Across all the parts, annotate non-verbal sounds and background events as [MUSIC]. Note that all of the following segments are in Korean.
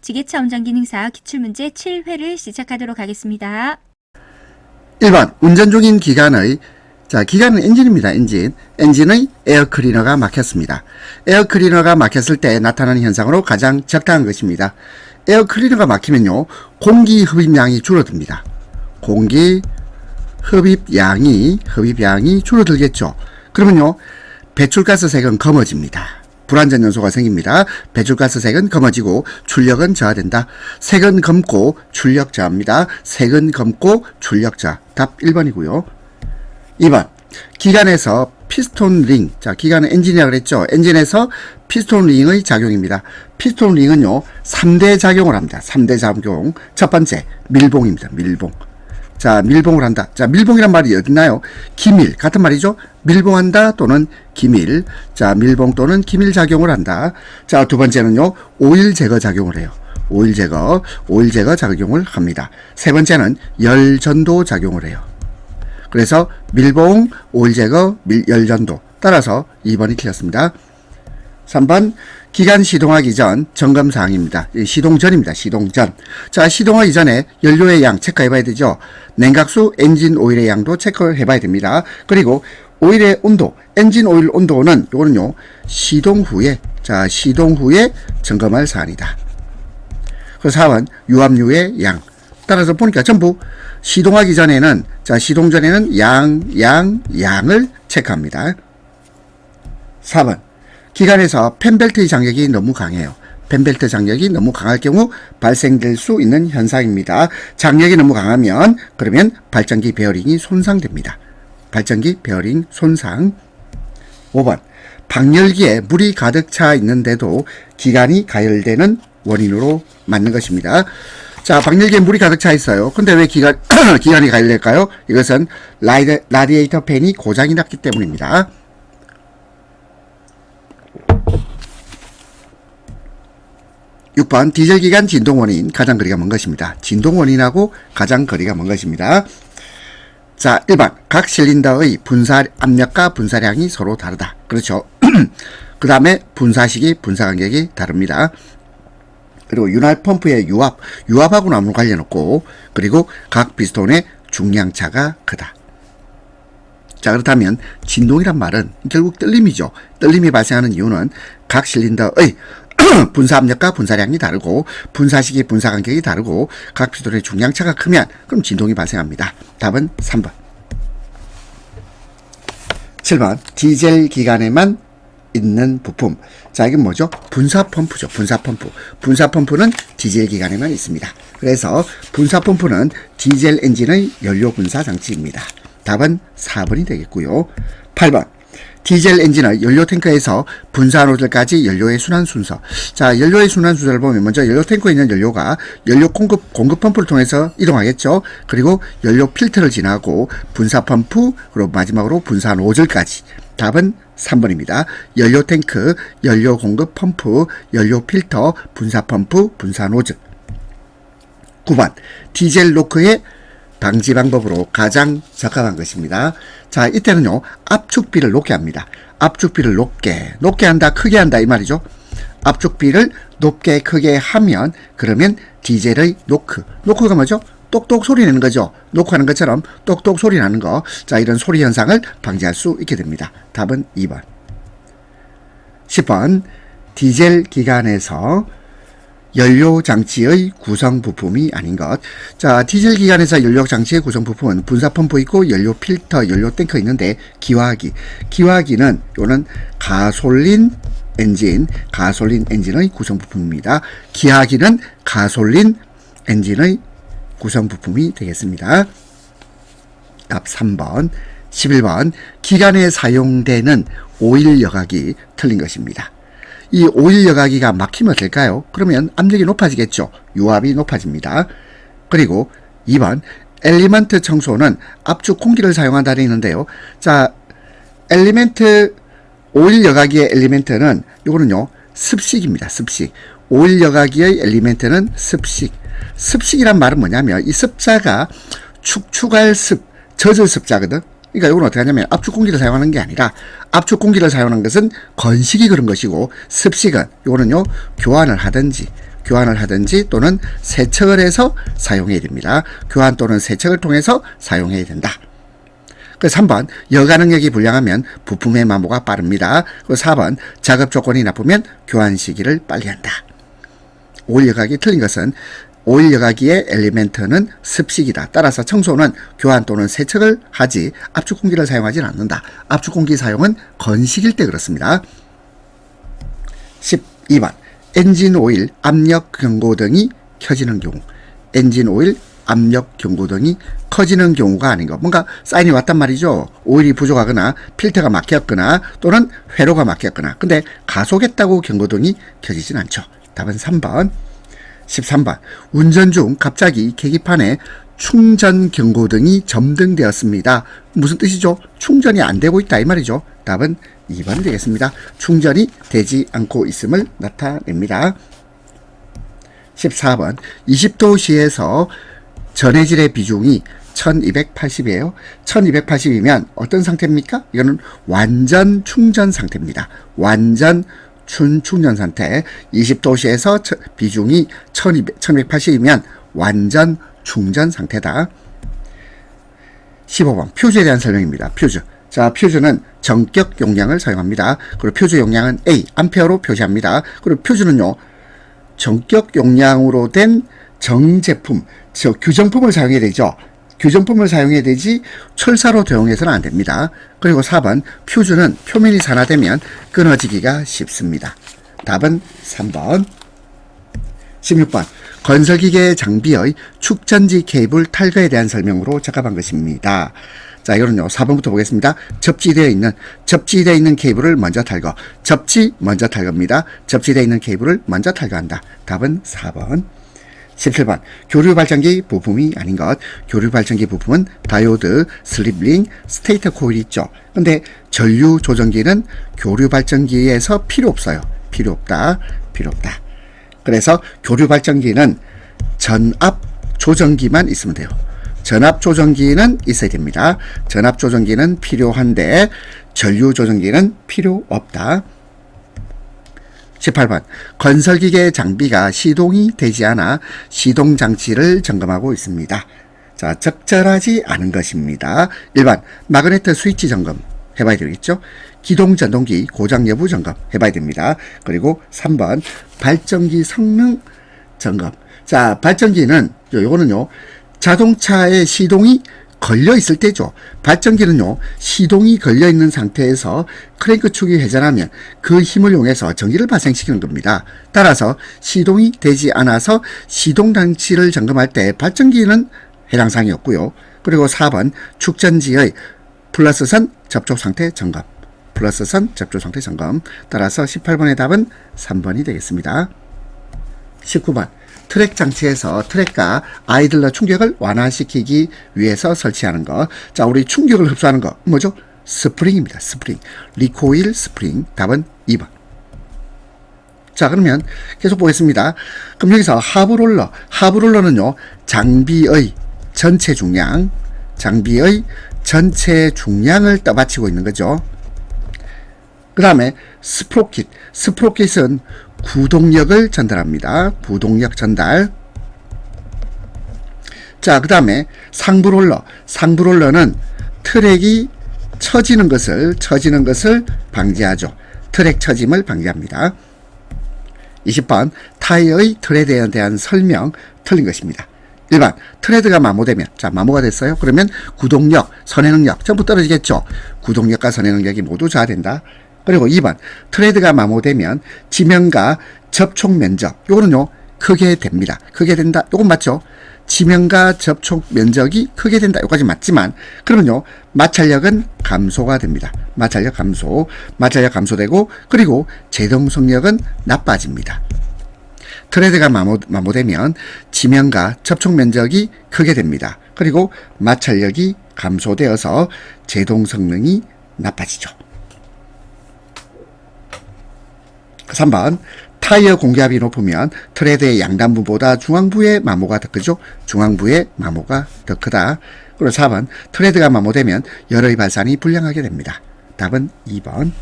지게차 운전 기 능사 기출문제 7회를 시작하도록 하겠습니다. 1번 운전 중인 기관의 자 기관은 엔진입니다. 엔진 엔진의 에어 클리너가 막혔습니다. 에어 클리너가 막혔을 때 나타나는 현상으로 가장 적당한 것입니다. 에어 클리너가 막히면요 공기 흡입량이 줄어듭니다. 공기 흡입량이 흡입량이 줄어들겠죠. 그러면요 배출가스 색은 검어집니다. 불완전 연소가 생깁니다. 배출가스색은 검어지고 출력은 저하된다. 색은 검고 출력 저하입니다. 색은 검고 출력 저하. 답 1번이고요. 2번. 기관에서 피스톤 링. 자, 기관은 엔진이라 그랬죠. 엔진에서 피스톤 링의 작용입니다. 피스톤 링은요, 3대 작용을 합니다. 3대 작용. 첫 번째, 밀봉입니다. 밀봉. 자, 밀봉을 한다. 자, 밀봉이란 말이 어디 있나요? 기밀. 같은 말이죠? 밀봉한다 또는 기밀. 자, 밀봉 또는 기밀 작용을 한다. 자, 두 번째는요, 오일 제거 작용을 해요. 오일 제거, 오일 제거 작용을 합니다. 세 번째는 열 전도 작용을 해요. 그래서 밀봉, 오일 제거, 밀, 열 전도. 따라서 2번이 틀렸습니다. 3번 기간 시동하기 전 점검 사항입니다. 이 시동 전입니다. 시동 전. 자, 시동하기 전에 연료의 양 체크해 봐야 되죠. 냉각수 엔진 오일의 양도 체크해 봐야 됩니다. 그리고 오일의 온도, 엔진 오일 온도는 요거는요. 시동 후에 자, 시동 후에 점검할 사안이다. 그 4번 유압류의 양. 따라서 보니까 전부 시동하기 전에는 자, 시동 전에는 양, 양, 양을 체크합니다. 4번 기관에서 펜벨트의 장력이 너무 강해요. 펜벨트 장력이 너무 강할 경우 발생될 수 있는 현상입니다. 장력이 너무 강하면 그러면 발전기 베어링이 손상됩니다. 발전기 베어링 손상. 5번 방열기에 물이 가득 차 있는데도 기관이 가열되는 원인으로 맞는 것입니다. 자, 방열기에 물이 가득 차 있어요. 근데 왜 기관, [CLEARS THROAT] 기관이 가열될까요? 이것은 라이드, 라디에이터 팬이 고장이 났기 때문입니다. 6번 디젤 기관 진동 원인 가장 거리가 먼 것입니다. 진동 원인하고 가장 거리가 먼 것입니다. 자, 1번 각 실린더의 분사 압력과 분사량이 서로 다르다. 그렇죠. [CLEARS THROAT] 그 다음에 분사식이 분사 간격이 다릅니다. 그리고 윤활 펌프의 유압, 유압하고는 아무 관련 없고, 그리고 각 피스톤의 중량 차가 크다. 자, 그렇다면 진동이란 말은 결국 떨림이죠. 떨림이 발생하는 이유는 각 실린더의 [CLEARS THROAT] 분사 압력과 분사량이 다르고 분사식이 분사 간격이 다르고 각 피스톤의 중량 차가 크면 그럼 진동이 발생합니다. 답은 3번. 7번 디젤 기관에만 있는 부품. 자, 이게 뭐죠? 분사 펌프죠. 분사 펌프. 분사 펌프는 디젤 기관에만 있습니다. 그래서 분사 펌프는 디젤 엔진의 연료 분사 장치입니다. 답은 4번이 되겠고요. 8번. 디젤 엔진의 연료 탱크에서 분사 노즐까지 연료의 순환 순서. 자, 연료의 순환 순서를 보면 먼저 연료 탱크에 있는 연료가 연료 공급 공급 펌프를 통해서 이동하겠죠. 그리고 연료 필터를 지나고 분사 펌프 그리고 마지막으로 분사 노즐까지. 답은 3번입니다. 연료 탱크, 연료 공급 펌프, 연료 필터, 분사 펌프, 분사 노즐. 9번 디젤 노크의 방지 방법으로 가장 적합한 것입니다. 자, 이때는요, 압축비를 높게 합니다. 압축비를 높게, 높게 한다, 크게 한다, 이 말이죠. 압축비를 높게, 크게 하면, 그러면 디젤의 노크. 노크가 뭐죠? 똑똑 소리 내는 거죠. 노크하는 것처럼 똑똑 소리 나는 거. 자, 이런 소리 현상을 방지할 수 있게 됩니다. 답은 2번. 10번. 디젤 기관에서 연료 장치의 구성 부품이 아닌 것. 자, 디젤 기관에서 연료 장치의 구성 부품은 분사 펌프 있고 연료 필터, 연료 탱크 있는데 기화기. 기화기는 요는 가솔린 엔진, 가솔린 엔진의 구성 부품입니다. 기화기는 가솔린 엔진의 구성 부품이 되겠습니다. 답 3번. 11번. 기관에 사용되는 오일 여각이 틀린 것입니다. 이 오일 여가기가 막히면 될까요? 그러면 압력이 높아지겠죠. 유압이 높아집니다. 그리고 2번 엘리먼트 청소는 압축 공기를 사용한다 되 있는데요. 자, 엘리멘트 오일 여가기의 엘리멘트는 이거는요. 습식입니다. 습식. 오일 여가기의 엘리멘트는 습식. 습식이란 말은 뭐냐면 이 습자가 축축할 습, 젖을 습자거든. 그러니까 이건 어떻게 하냐면 압축 공기를 사용하는 게 아니라 압축 공기를 사용하는 것은 건식이 그런 것이고 습식은 이거는요 교환을 하든지 교환을 하든지 또는 세척을 해서 사용해야 됩니다. 교환 또는 세척을 통해서 사용해야 된다. 그 3번 여가 능력이 불량하면 부품의 마모가 빠릅니다. 그 4번 작업 조건이 나쁘면 교환 시기를 빨리 한다. 오일 여각이 틀린 것은 오일 여각기의 엘리멘트는 습식이다. 따라서 청소는 교환 또는 세척을 하지 압축 공기를 사용하지 않는다. 압축 공기 사용은 건식일 때 그렇습니다. 12번. 엔진 오일 압력 경고등이 켜지는 경우. 엔진 오일 압력 경고등이 커지는 경우가 아닌 것. 뭔가 사인이 왔단 말이죠. 오일이 부족하거나 필터가 막혔거나 또는 회로가 막혔거나. 근데 가속했다고 경고등이 켜지진 않죠. 답은 3번 13번 운전 중 갑자기 계기판에 충전 경고등이 점등되었습니다. 무슨 뜻이죠? 충전이 안 되고 있다 이 말이죠. 답은 2번 되겠습니다. 충전이 되지 않고 있음을 나타냅니다. 14번 20도시에서 전해질의 비중이 1280이에요. 1280이면 어떤 상태입니까? 이거는 완전 충전 상태입니다. 완전 춘 충전 상태 20도시에서 비중이 1200, 1280이면 완전 충전 상태다. 15번 퓨즈에 대한 설명입니다. 퓨즈. 자, 퓨즈는 전격 용량을 사용합니다. 그리고 퓨즈 용량은 A, 암페어로 표시합니다. 그리고 퓨즈는요, 전격 용량으로 된 정제품, 저 규정품을 사용해야 되죠. 규정품을 사용해야 되지 철사로 도용해서는 안 됩니다. 그리고 4번 퓨즈는 표면이 산화되면 끊어지기가 쉽습니다. 답은 3번. 16번 건설기계 장비의 축전지 케이블 탈거에 대한 설명으로 적합한 것입니다. 자, 이거는요. 4번부터 보겠습니다. 접지되어 있는 접지되어 있는 케이블을 먼저 탈거. 접지 먼저 탈거입니다. 접지되어 있는 케이블을 먼저 탈거한다. 답은 4번. 17번 교류 발전기 부품이 아닌 것. 교류 발전기 부품은 다이오드, 슬립링, 스테이터 코일 있죠. 근데 전류 조정기는 교류 발전기에서 필요 없어요. 필요 없다. 필요 없다. 그래서 교류 발전기는 전압 조정기만 있으면 돼요. 전압 조정기는 있어야 됩니다. 전압 조정기는 필요한데 전류 조정기는 필요 없다. 18번 건설기계 장비가 시동이 되지 않아 시동 장치를 점검하고 있습니다. 자, 적절하지 않은 것입니다. 1번 마그네트 스위치 점검 해봐야 되겠죠? 기동 전동기 고장 여부 점검 해봐야 됩니다. 그리고 3번 발전기 성능 점검. 자, 발전기는 요- 요거는요. 자동차의 시동이 걸려 있을 때죠. 발전기는요, 시동이 걸려 있는 상태에서 크랭크 축이 회전하면 그 힘을 이용해서 전기를 발생시키는 겁니다. 따라서 시동이 되지 않아서 시동 장치를 점검할 때 발전기는 해당 사항이 없고요. 그리고 4번 축전지의 플러스선 접촉 상태 점검. 플러스선 접촉 상태 점검. 따라서 18번의 답은 3번이 되겠습니다. 19번 트랙 장치에서 트랙과 아이들러 충격을 완화시키기 위해서 설치하는 것. 자, 우리 충격을 흡수하는 거 뭐죠? 스프링입니다. 스프링. 리코일 스프링. 답은 2번. 자, 그러면 계속 보겠습니다. 그럼 여기서 하브롤러. 하브롤러는요, 장비의 전체 중량, 장비의 전체 중량을 떠받치고 있는 거죠. 그 다음에 스프로킷. 스프로킷은 구동력을 전달합니다. 구동력 전달. 자, 그 다음에 상부롤러. 상부롤러는 트랙이 처지는 것을, 처지는 것을 방지하죠. 트랙 처짐을 방지합니다. 20번 타이어의 트레드에 대한 설명 틀린 것입니다. 1번 트레드가 마모되면 자 마모가 됐어요. 그러면 구동력, 선행 능력 전부 떨어지겠죠. 구동력과 선행 능력이 모두 저하된다. 그리고 2번 트레드가 마모되면 지면과 접촉 면적 요거는요 크게 됩니다. 크게 된다. 요건 맞죠? 지면과 접촉 면적이 크게 된다. 요까지 맞지만 그러면요 마찰력은 감소가 됩니다. 마찰력 감소, 마찰력 감소되고 그리고 제동 속력은 나빠집니다. 트레드가 마모, 마모되면 지면과 접촉 면적이 크게 됩니다. 그리고 마찰력이 감소되어서 제동 성능이 나빠지죠. 3번 타이어 공기압이 높으면 트레드의 양단부보다 중앙부의 마모가 더 크죠. 중앙부의 마모가 더 크다. 그리고 4번 트레드가 마모되면 열의 발산이 불량하게 됩니다. 답은 2번.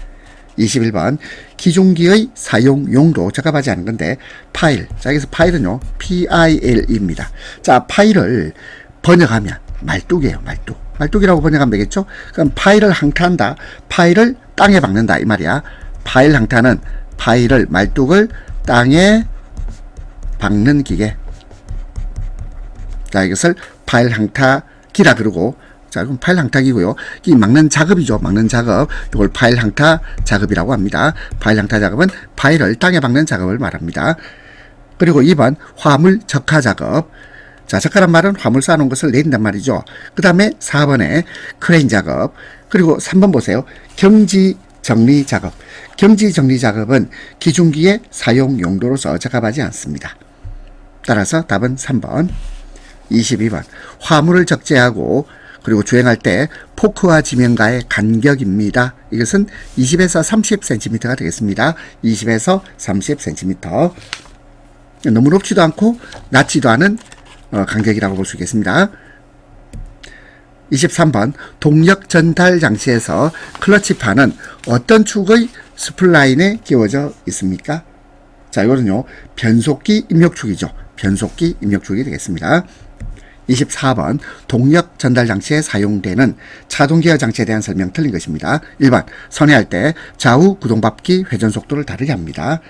21번 기종기의 사용 용도 적합하지 않은 건데 파일 자 여기서 파일은요 PIL입니다 자 파일을 번역하면 말뚝이에요 말뚝 말뚝이라고 번역하면 되겠죠 그럼 파일을 항타한다 파일을 땅에 박는다 이 말이야 파일 항타는 파일을 말뚝을 땅에 박는 기계. 자 이것을 파일 항타기라 그러고. 자 그럼 파일 항타기고요. 이 막는 작업이죠. 막는 작업. 이걸 파일 항타 작업이라고 합니다. 파일 항타 작업은 파일을 땅에 박는 작업을 말합니다. 그리고 2번 화물 적화 작업. 자 적화란 말은 화물 쌓아놓은 것을 내린단 말이죠. 그 다음에 4번에 크레인 작업. 그리고 3번 보세요. 경지 정리 작업 경지 정리 작업은 기중기의 사용 용도로서 적합하지 않습니다 따라서 답은 3번 22번 화물을 적재하고 그리고 주행할 때 포크와 지면과의 간격입니다. 이것은 20에서 30cm가 되겠습니다. 20에서 30cm 너무 높지도 않고 낮지도 않은 어, 간격이라고 볼 수 있겠습니다. 23번 동력 전달 장치에서 클러치판은 어떤 축의 스플라인에 끼워져 있습니까? 자, 이거는요. 변속기 입력축이죠. 변속기 입력축이 되겠습니다. 24번 동력 전달 장치에 사용되는 자동 기어 장치에 대한 설명 틀린 것입니다. 1번 선회할 때 좌우 구동밥기 회전 속도를 다르게 합니다.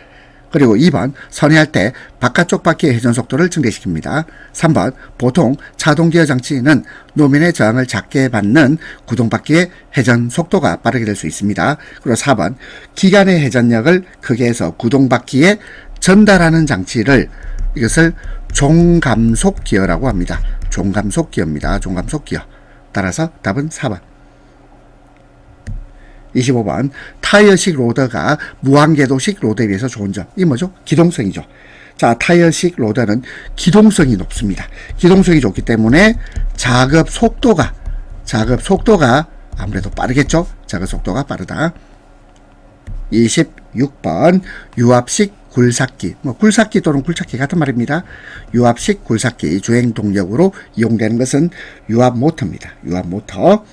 그리고 2번 선회할 때 바깥쪽 바퀴의 회전 속도를 증대시킵니다. 3번 보통 자동 기어 장치는 노면의 저항을 작게 받는 구동 바퀴의 회전 속도가 빠르게 될 수 있습니다. 그리고 4번 기관의 회전력을 크게 해서 구동 바퀴에 전달하는 장치를 이것을 종감속 기어라고 합니다. 종감속 기어입니다. 종감속 기어. 따라서 답은 4번. 25번 타이어식 로더가 무한궤도식 로더에 비해서 좋은 점. 이 뭐죠? 기동성이죠. 자, 타이어식 로더는 기동성이 높습니다. 기동성이 좋기 때문에 작업 속도가 작업 속도가 아무래도 빠르겠죠? 작업 속도가 빠르다. 26번 유압식 굴삭기 뭐 굴삭기 또는 굴착기 같은 말입니다. 유압식 굴삭기 주행 동력으로 이용되는 것은 유압 모터입니다. 유압 모터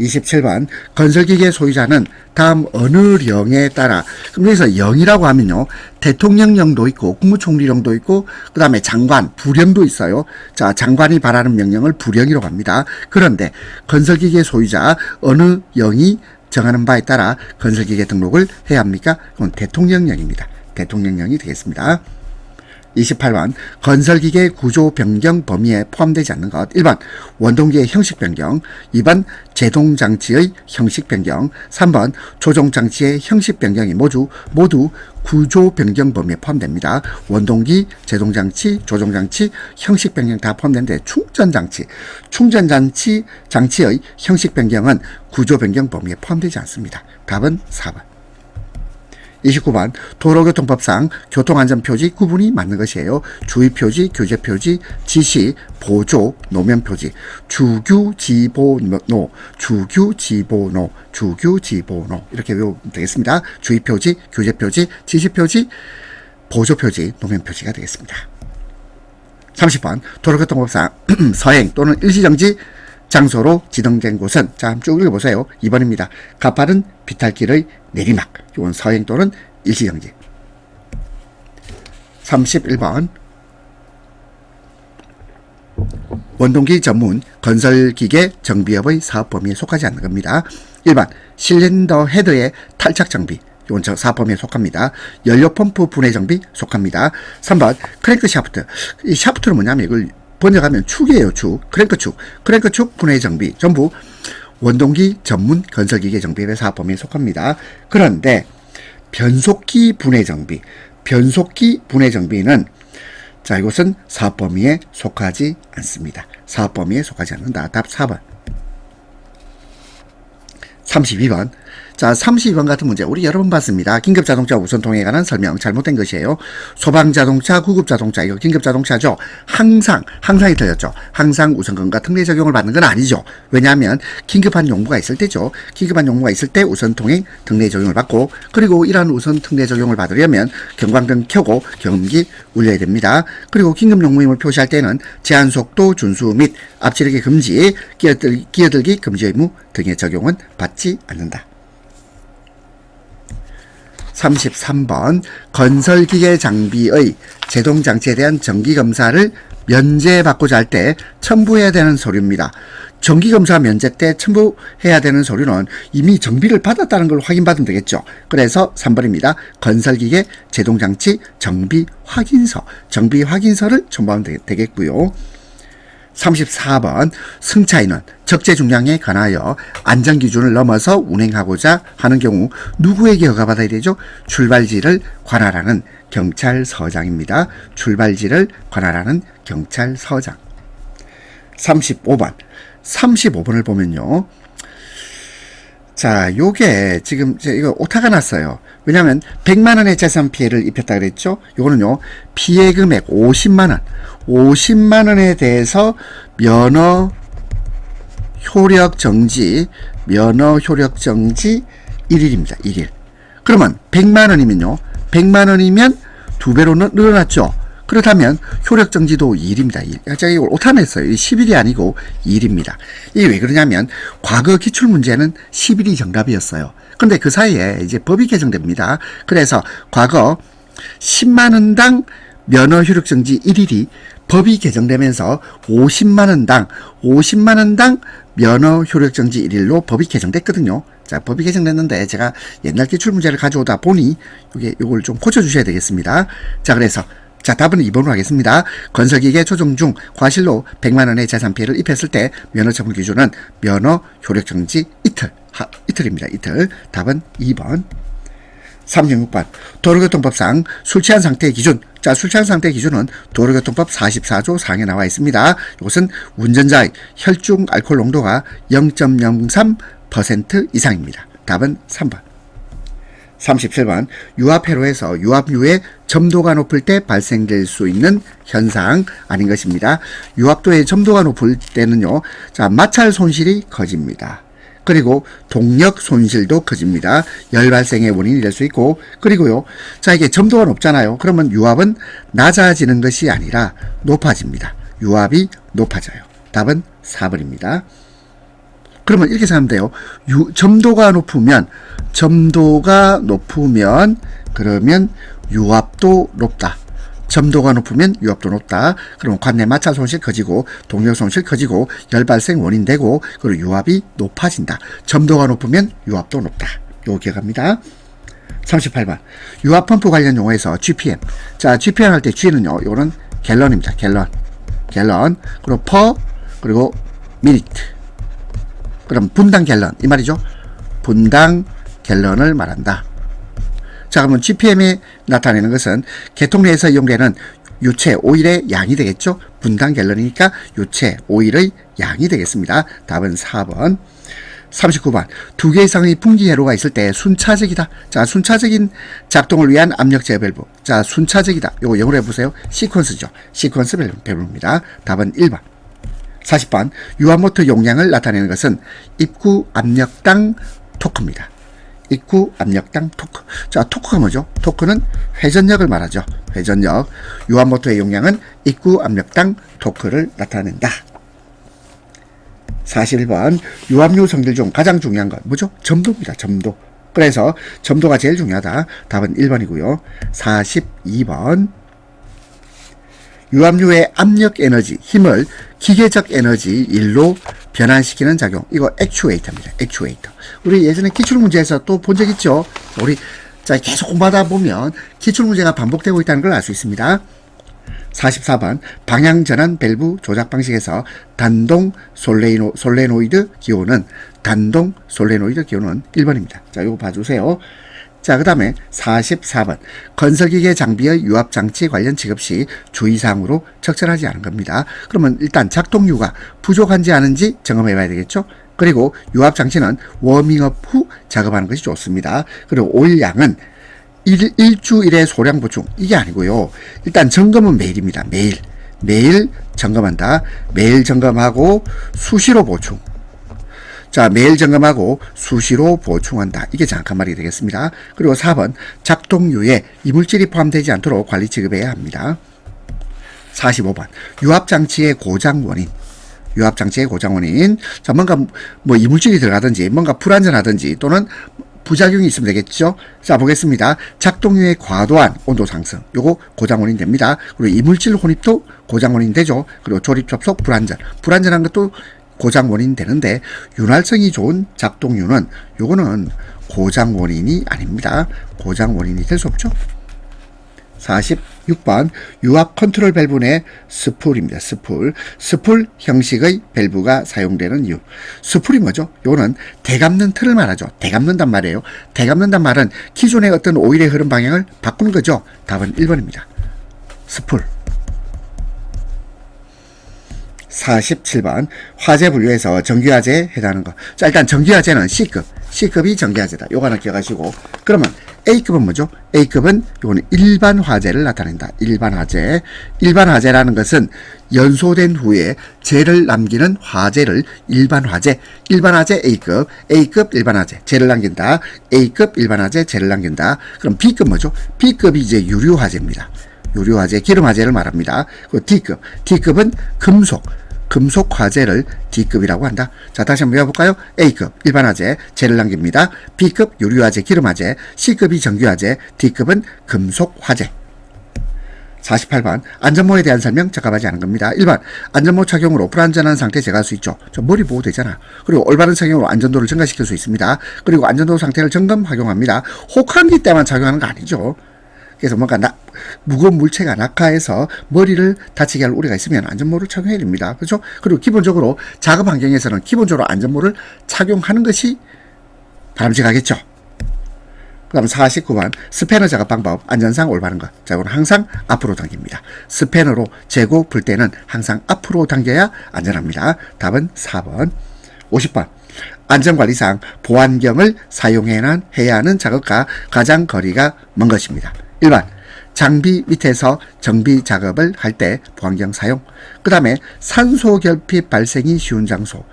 27번 건설기계 소유자는 다음 어느 령에 따라 그럼 여기서 령이라고 하면요 대통령령도 있고 국무총리령도 있고 그 다음에 장관 부령도 있어요. 자 장관이 발하는 명령을 부령이라고 합니다. 그런데 건설기계 소유자 어느 영이 정하는 바에 따라 건설기계 등록을 해야 합니까? 그건 대통령령입니다. 대통령령이 되겠습니다 28번 건설기계 구조 변경 범위에 포함되지 않는 것 1번 원동기의 형식 변경 2번 제동장치의 형식 변경 3번 조종장치의 형식 변경이 모두 모두 구조 변경 범위에 포함됩니다. 원동기, 제동장치, 조종장치, 형식 변경 다 포함되는데 충전장치, 충전장치 장치의 형식 변경은 구조 변경 범위에 포함되지 않습니다. 답은 4번. 29번 도로교통법상 교통안전표지 구분이 맞는 것이에요. 주의표지, 교재표지, 지시, 보조, 노면표지, 주규지보노, 주규지보노, 주규지보노 이렇게 외우면 되겠습니다. 주의표지, 교재표지, 지시표지, 보조표지, 노면표지가 되겠습니다. 30번 도로교통법상 [CLEARS THROAT] 서행 또는 일시정지 장소로 지정된 곳은 자 쭉 읽어보세요. 2번입니다. 가파른 비탈길의 내리막 이건 서행 또는 일시정지 31번 원동기 전문 건설기계 정비업의 사업 범위에 속하지 않는 겁니다. 1번 실린더 헤드의 탈착 정비 이건 저 사업 범위에 속합니다. 연료 펌프 분해 정비 속합니다. 3번 크랭크 샤프트 이 샤프트는 뭐냐면 이걸 번역하면 축이에요 축 크랭크 축 크랭크 축 분해 정비 전부 원동기 전문 건설기계 정비의 사업 범위에 속합니다. 그런데 변속기 분해 정비 변속기 분해 정비는 자 이것은 사업 범위에 속하지 않습니다. 사업 범위에 속하지 않는다. 답 4번. 32번. 자, 32번 같은 문제 우리 여러 번 봤습니다. 긴급 자동차 우선통에 관한 설명 잘못된 것이에요. 소방 자동차, 구급 자동차 이거 긴급 자동차죠. 항상 항상이 틀렸죠. 항상 우선권과 특례 적용을 받는 건 아니죠. 왜냐하면 긴급한 용무가 있을 때죠. 긴급한 용무가 있을 때 우선 통행 특례 적용을 받고 그리고 이러한 우선 특례 적용을 받으려면 경광등 켜고 경음기 울려야 됩니다. 그리고 긴급 용무임을 표시할 때는 제한 속도 준수 및 앞지르기 금지, 끼어들기, 끼어들기 금지 의무 등의 적용은 받지 않는다. 33번 건설기계 장비의 제동장치에 대한 정기검사를 면제받고자 할 때 첨부해야 되는 서류입니다. 정기검사 면제 때 첨부해야 되는 서류는 이미 정비를 받았다는 걸 확인받으면 되겠죠. 그래서 3번입니다. 건설기계 제동장치 정비 확인서, 정비 확인서를 첨부하면 되- 되겠고요. 34번 승차인은 적재 중량에 관하여 안전 기준을 넘어서 운행하고자 하는 경우 누구에게 허가받아야 되죠? 출발지를 관할하는 경찰서장입니다. 출발지를 관할하는 경찰서장. 35번. 35번을 보면요. 자, 요게 지금 이거 오타가 났어요. 왜냐하면 100만 원의 재산 피해를 입혔다 그랬죠. 요거는요. 피해 금액 50만 원. 50만 원에 대해서 면허 효력 정지 면허 효력 정지 1일입니다. 1일. 그러면 100만 원이면요. 100만 원이면 두 배로 늘- 늘어났죠. 그렇다면 효력 정지도 2일입니다. 2일. 제가 이걸 오타냈어요. 10일이 아니고 2일입니다. 이게 왜 그러냐면 과거 기출 문제는 10일이 정답이었어요. 근데 그 사이에 이제 법이 개정됩니다. 그래서 과거 10만 원당 면허 효력 정지 1일이 법이 개정되면서 50만 원당 50만 원당 면허 효력 정지 1일로 법이 개정됐거든요. 자, 법이 개정됐는데 제가 옛날 기출 문제를 가져오다 보니 이게 요걸 좀 고쳐 주셔야 되겠습니다. 자, 그래서 자, 답은 2번으로 하겠습니다. 건설기계 조정 중 과실로 100만 원의 재산 피해를 입혔을 때 면허 처분 기준은 면허 효력 정지 이틀. 하, 이틀입니다. 이틀. 답은 2번. 36번 도로교통법상 술 취한 상태의 기준 자, 술 취한 상태의 기준은 도로교통법 44조 4항에 나와 있습니다. 이것은 운전자의 혈중 알코올 농도가 0.03% 이상입니다. 답은 3번. 37번 유압회로에서 유압유의 점도가 높을 때 발생될 수 있는 현상 아닌 것입니다. 유압도의 점도가 높을 때는요. 자, 마찰 손실이 커집니다. 그리고 동력 손실도 커집니다. 열 발생의 원인이 될 수 있고 그리고요. 자, 이게 점도가 높잖아요. 그러면 유압은 낮아지는 것이 아니라 높아집니다. 유압이 높아져요. 답은 4번입니다. 그러면 이렇게 생각하면 돼요. 유, 점도가 높으면 점도가 높으면 그러면 유압도 높다. 점도가 높으면 유압도 높다. 그러면 관내 마찰 손실 커지고 동력 손실 커지고 열 발생 원인 되고 그리고 유압이 높아진다. 점도가 높으면 유압도 높다. 요거 기억합니다. 38번 유압 펌프 관련 용어에서 GPM 자 GPM 할 때 G는요 요거는 갤런입니다 갤런 갤런 그리고 퍼 그리고 미니트 그럼 분당 갤런 이 말이죠. 분당 갤런을 말한다. 자 그러면 GPM이 나타내는 것은 계통 내에서 이용되는 유체 오일의 양이 되겠죠. 분당 갤런이니까 유체 오일의 양이 되겠습니다. 답은 4번. 39번 두 개 이상의 분기 회로가 있을 때 순차적이다. 자 순차적인 작동을 위한 압력 제어 밸브. 자 순차적이다. 요거 영어로 해보세요. 시퀀스죠. 시퀀스 밸브- 밸브입니다. 답은 1번. 40번 유압모터 용량을 나타내는 것은 입구 압력당 토크입니다. 입구 압력당 토크. 자, 토크가 뭐죠? 토크는 회전력을 말하죠. 회전력. 유압모터의 용량은 입구 압력당 토크를 나타낸다. 41번 유압류 성질 중 가장 중요한 건 뭐죠? 점도입니다. 점도. 그래서 점도가 제일 중요하다. 답은 1번이고요. 42번 유압류의 압력 에너지, 힘을 기계적 에너지 일로 변환시키는 작용. 이거 액추에이터입니다. 액추에이터. 우리 예전에 기출 문제에서 또 본 적 있죠? 우리 자 계속 공부하다 보면 기출 문제가 반복되고 있다는 걸 알 수 있습니다. 44번 방향 전환 밸브 조작 방식에서 단동 솔레노, 솔레노이드 기호는 단동 솔레노이드 기호는 1번입니다. 자, 이거 봐주세요. 자, 그 다음에 44번. 건설기계 장비의 유압장치 관련 지급 시 주의사항으로 적절하지 않은 겁니다. 그러면 일단 작동유가 부족한지 아닌지 점검해 봐야 되겠죠? 그리고 유압장치는 워밍업 후 작업하는 것이 좋습니다. 그리고 오일 양은 일, 일주일의 소량 보충. 이게 아니고요. 일단 점검은 매일입니다. 매일. 매일 점검한다. 매일 점검하고 수시로 보충. 자, 매일 점검하고 수시로 보충한다. 이게 정확한 말이 되겠습니다. 그리고 4번, 작동유에 이물질이 포함되지 않도록 관리 지급해야 합니다. 45번, 유압장치의 고장 원인. 유압장치의 고장 원인. 자, 뭔가 뭐 이물질이 들어가든지, 뭔가 불안전하든지, 또는 부작용이 있으면 되겠죠. 자, 보겠습니다. 작동류의 과도한 온도 상승. 요거 고장 원인 됩니다. 그리고 이물질 혼입도 고장 원인 되죠. 그리고 조립 접속 불안전. 불안전한 것도 고장 원인 되는데 윤활성이 좋은 작동류는 요거는 고장 원인이 아닙니다. 고장 원인이 될 수 없죠. 46번 유압 컨트롤 밸브 내 스풀입니다. 스풀. 스풀 형식의 밸브가 사용되는 이유. 스풀이 뭐죠? 요거는 대감는 틀을 말하죠. 대감는단 말이에요. 대감는단 말은 기존의 어떤 오일의 흐름 방향을 바꾸는 거죠. 답은 1번입니다. 스풀. 47번 화재 분류에서 정규화재에 해당하는 것. 자 일단 정규화재는 C급, C급이 정규화재다. 요거 하나 기억하시고 그러면 A급은 뭐죠? A급은 요거는 일반 화재를 나타낸다. 일반 화재. 일반 화재라는 것은 연소된 후에 재를 남기는 화재를 일반 화재. 일반 화재 A급, A급 일반 화재. 재를 남긴다. A급 일반 화재 재를 남긴다. 그럼 B급 뭐죠? B급이 이제 유류 화재입니다. 유류 화재, 기름 화재를 말합니다. 그 D급, D급은 금속, 금속 화재를 D급이라고 한다. 자, 다시 한번 외워볼까요? A급, 일반 화재, 재를 남깁니다. B급, 유류 화재, 기름 화재, C급이 정규 화재, D급은 금속 화재. 48번 안전모에 대한 설명 적합하지 않은 겁니다. 1번 안전모 착용으로 불안전한 상태 제거할 수 있죠. 저 머리 보호 되잖아. 그리고 올바른 착용으로 안전도를 증가시킬 수 있습니다. 그리고 안전도 상태를 점검 활용합니다. 혹한기 때만 착용하는 거 아니죠. 그래서 뭔가 나, 무거운 물체가 낙하해서 머리를 다치게 할 우려가 있으면 안전모를 착용해야 됩니다. 그렇죠? 그리고 기본적으로 작업 환경에서는 기본적으로 안전모를 착용하는 것이 바람직하겠죠. 그 다음 49번 스패너 작업 방법 안전상 올바른 것. 자, 이건 항상 앞으로 당깁니다. 스패너로 재고 풀 때는 항상 앞으로 당겨야 안전합니다. 답은 4번. 50번 안전관리상 보안경을 사용해야 하는 작업과 가장 거리가 먼 것입니다. 1번 장비 밑에서 정비 작업을 할 때 보안경 사용. 그 다음에 산소 결핍 발생이 쉬운 장소.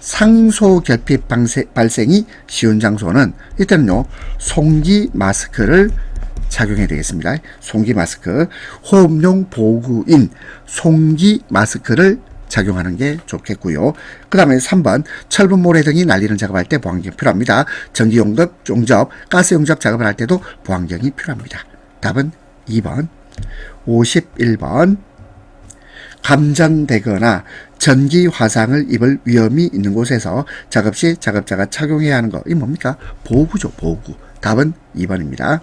상소 결핍 방세- 발생이 쉬운 장소는 이때는요 송기 마스크를 착용해야 되겠습니다. 송기 마스크, 호흡용 보호구인 송기 마스크를 착용하는 게 좋겠고요. 그 다음에 3번 철분 모래 등이 날리는 작업할 때 보안경이 필요합니다. 전기 용접, 용접, 가스 용접 작업을 할 때도 보안경이 필요합니다. 답은 2번. 51번 감전되거나 전기 화상을 입을 위험이 있는 곳에서 작업 시 작업자가 착용해야 하는 거. 이 뭡니까? 보호구죠, 보호구. 답은 2번입니다.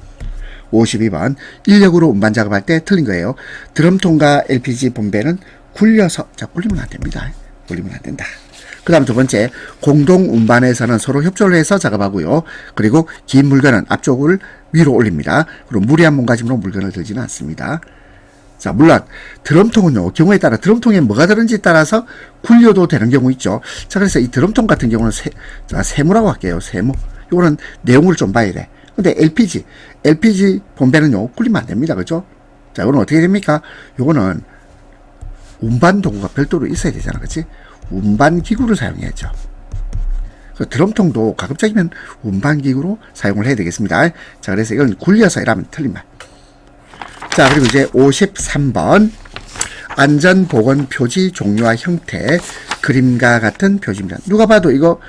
52번. 인력으로 운반 작업할 때 틀린 거예요. 드럼통과 LPG 본배는 굴려서, 자, 굴리면 안 됩니다. 굴리면 안 된다. 그 다음 두 번째, 공동 운반에서는 서로 협조를 해서 작업하고요. 그리고 긴 물건은 앞쪽을 위로 올립니다. 그리고 무리한 몸가짐으로 물건을 들지는 않습니다. 자, 물론 드럼통은요. 경우에 따라 드럼통에 뭐가 들은지 따라서 굴려도 되는 경우 있죠. 자, 그래서 이 드럼통 같은 경우는 세, 자, 세무라고 할게요. 세무. 이거는 내용을 좀 봐야 돼. 근데 LPG, LPG 본배는요. 굴리면 안 됩니다. 그죠? 자, 이거는 어떻게 됩니까? 요거는 운반 도구가 별도로 있어야 되잖아. 그치? 운반 기구를 사용해야죠. 그 드럼통도 가급적이면 운반 기구로 사용을 해야 되겠습니다. 자, 그래서 이건 굴려서 이라면 틀린 말. 자, 그리고 이제 53번. 안전보건 표지 종류와 형태. 그림과 같은 표지입니다. 누가 봐도 이거,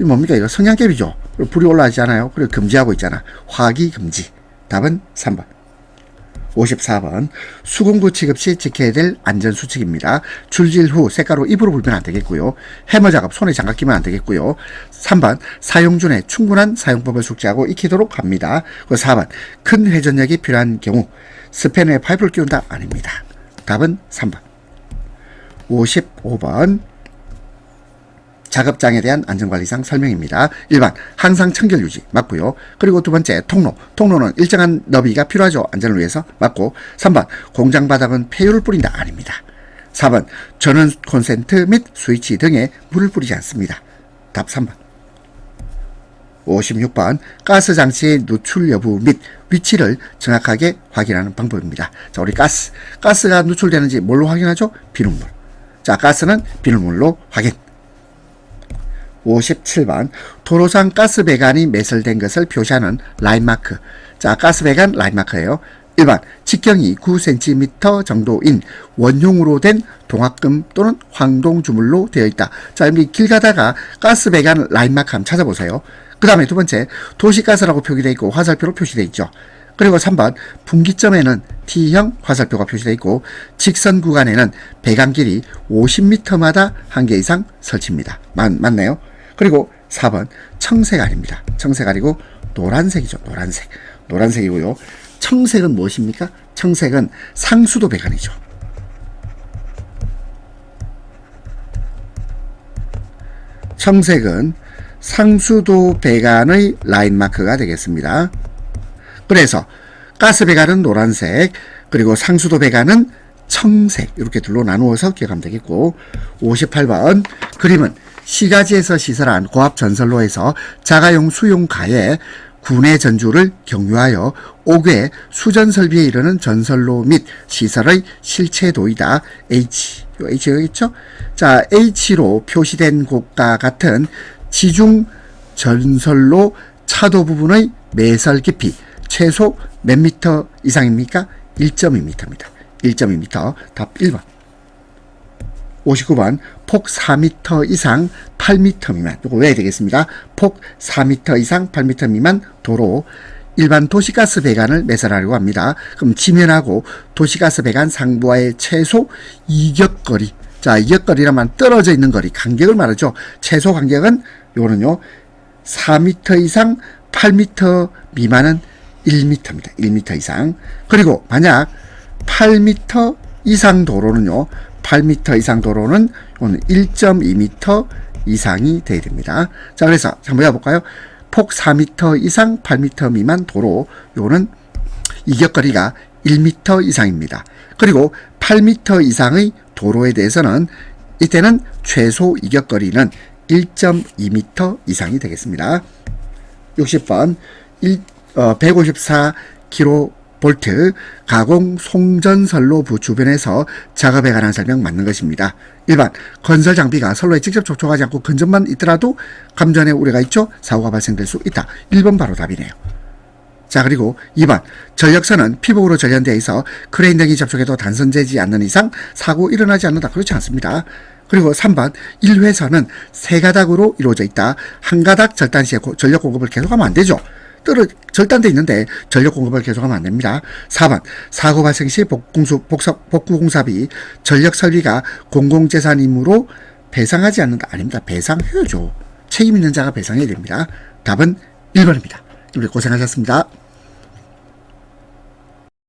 이 뭡니까? 이거 성냥개비죠? 불이 올라가지 않아요? 그리고 금지하고 있잖아. 화기 금지. 답은 3번. 54번. 수공구 취급 시 지켜야 될 안전수칙입니다. 줄질 후 색가로 입으로 불면 안 되겠고요. 해머 작업 손에 장갑 끼면 안 되겠고요. 3번. 사용 중에 충분한 사용법을 숙지하고 익히도록 합니다. 그 4번. 큰 회전력이 필요한 경우 스팬에 파이프를 끼운다? 아닙니다. 답은 3번. 55번. 작업장에 대한 안전관리상 설명입니다. 1번 항상 청결 유지 맞고요. 그리고 두 번째 통로. 통로는 일정한 너비가 필요하죠. 안전을 위해서 맞고 3번 공장 바닥은 폐유를 뿌린다 아닙니다. 4번 전원 콘센트 및 스위치 등에 물을 뿌리지 않습니다. 답 3번. 56번 가스 장치의 누출 여부 및 위치를 정확하게 확인하는 방법입니다. 자, 우리 가스. 가스가 누출되는지 뭘로 확인하죠? 비눗물. 자, 가스는 비눗물로 확인. 57번 도로상 가스 배관이 매설된 것을 표시하는 라인마크. 자, 가스 배관 라인마크예요. 1번 직경이 9cm 정도인 원용으로 된 동학금 또는 황동 주물로 되어 있다. 자, 여기 길 가다가 가스 배관 라인마크 한번 찾아보세요. 그 다음에 두 번째, 도시가스라고 표기되어 있고 화살표로 표시되어 있죠. 그리고 3번, 분기점에는 T형 화살표가 표시되어 있고 직선 구간에는 배관 길이 50m마다 한 개 이상 설치입니다. 맞, 맞네요. 그리고 4번, 청색알입니다. 청색알이고 노란색이죠. 노란색. 노란색이고요. 청색은 무엇입니까? 청색은 상수도 배관이죠. 청색은 상수도 배관의 라인 마크가 되겠습니다. 그래서 가스 배관은 노란색, 그리고 상수도 배관은 청색 이렇게 둘로 나누어서 기억하면 되겠고 58번 그림은 시가지에서 시설한 고압 전선로에서 자가용 수용가에 군의 전주를 경유하여 5개 수전 설비에 이르는 전선로 및 시설의 실체도이다. H, 요 H 여기 있죠? 자, H로 표시된 곳과 같은 지중 전선로 차도 부분의 매설 깊이 최소 몇 미터 이상입니까? 1.2m입니다. 1.2m. 답 1번. 59번 폭 4m 이상 8m 미만 이거 외워야 되겠습니다. 폭 4m 이상 8m 미만 도로 일반 도시가스 배관을 매설하려고 합니다. 그럼 지면하고 도시가스 배관 상부와의 최소 이격거리 자 이격거리라면 떨어져 있는 거리 간격을 말하죠. 최소 간격은 요거는요 4m 이상 8m 미만은 1m입니다. 1m 이상 그리고 만약 8m 이상 도로는요 8m 이상 도로는 오늘 1.2m 이상이 돼야 됩니다. 자, 그래서 한번 해볼까요? 폭 4m 이상 8m 미만 도로, 요는 이격거리가 1m 이상입니다. 그리고 8m 이상의 도로에 대해서는 이때는 최소 이격거리는 1.2m 이상이 되겠습니다. 60번 1, 어, 154km 볼트 가공 송전선로 부 주변에서 작업에 관한 설명 맞는 것입니다. 1번 건설 장비가 선로에 직접 접촉하지 않고 근접만 있더라도 감전의 우려가 있죠. 사고가 발생될 수 있다. 1번 바로 답이네요. 자 그리고 2번 전력선은 피복으로 전련되어 있어 크레인 등이 접촉해도 단선되지 않는 이상 사고 일어나지 않는다. 그렇지 않습니다. 그리고 3번 1회선은 세 가닥으로 이루어져 있다. 한 가닥 절단 시에 고- 전력 공급을 계속하면 안 되죠. 떨어 절단돼 있는데 전력 공급을 계속하면 안 됩니다. 4번 사고 발생 시 복공수 복사, 복구 공사비 전력 설비가 공공재산이므로 배상하지 않는다. 아닙니다. 배상해야죠. 책임 있는 자가 배상해야 됩니다. 답은 1번입니다. 우리 고생하셨습니다.